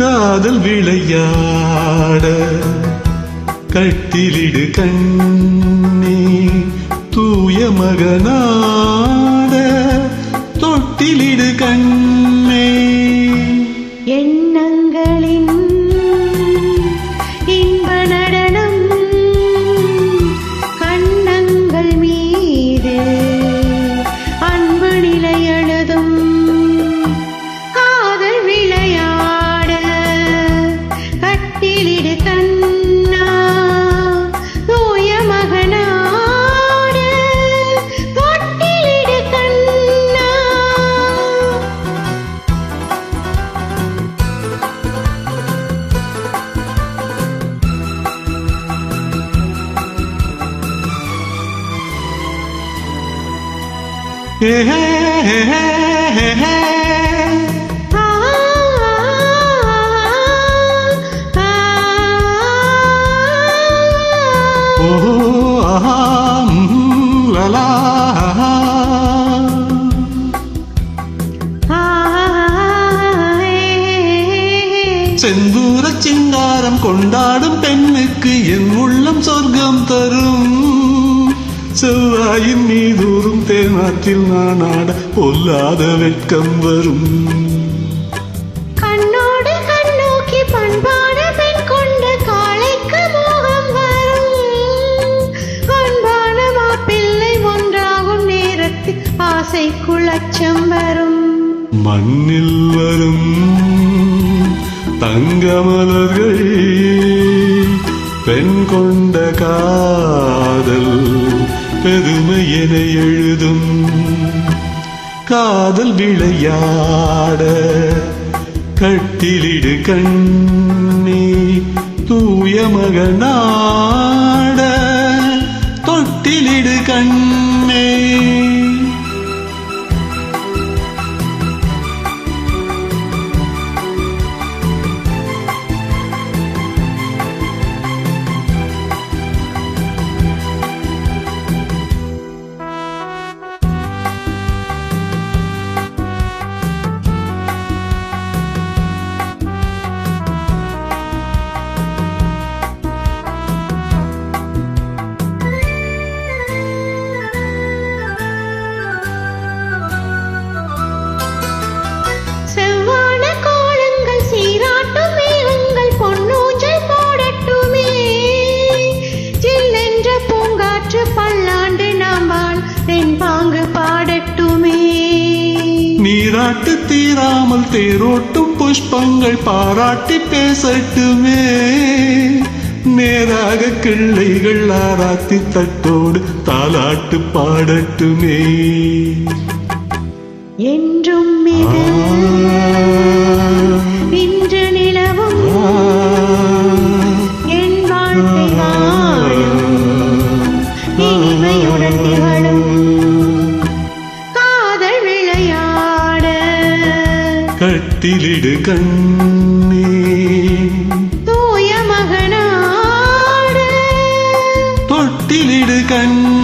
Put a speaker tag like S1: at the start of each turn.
S1: காதல் விளையாட கட்டிலிடு கண்ணே தூய மகனா செந்தூர சிங்காரம் கொண்டாடும் பெண்ணுக்கு என் உள்ளம் சொர்க்கம் தரும். செவ்வாயின் மீதூறும் தேனாற்றில் நான் ஆட பொல்லாத வெட்கம் வரும்.
S2: கண்ணோடு கண்ணோக்கி பண்பான பெண் கொண்ட காளைக்கு மோகம் வரும். அன்பான மாப்பிள்ளை ஒன்றாகும் நேரத்தில் ஆசைக்குள் அச்சம் வரும்.
S1: மண்ணில் வரும் தங்கமலர்கள் பெண் கொண்ட காதல். பெருமை என எழுதும் காதல் விளையாட கட்டிலிடு கண்ணி தூய மகனாட நீராட்டு தீராமல் தேரோட்டும் புஷ்பங்கள் பாராட்டி பேசட்டுமே. நேராக கிள்ளைகள் ஆராத்தி தட்டோடு தாலாட்டு பாடட்டுமே.
S2: என்றும் கரத்திலிடு கண்ணே. தூய மகனாடு.
S1: தொட்டிலிடு கண்ணே.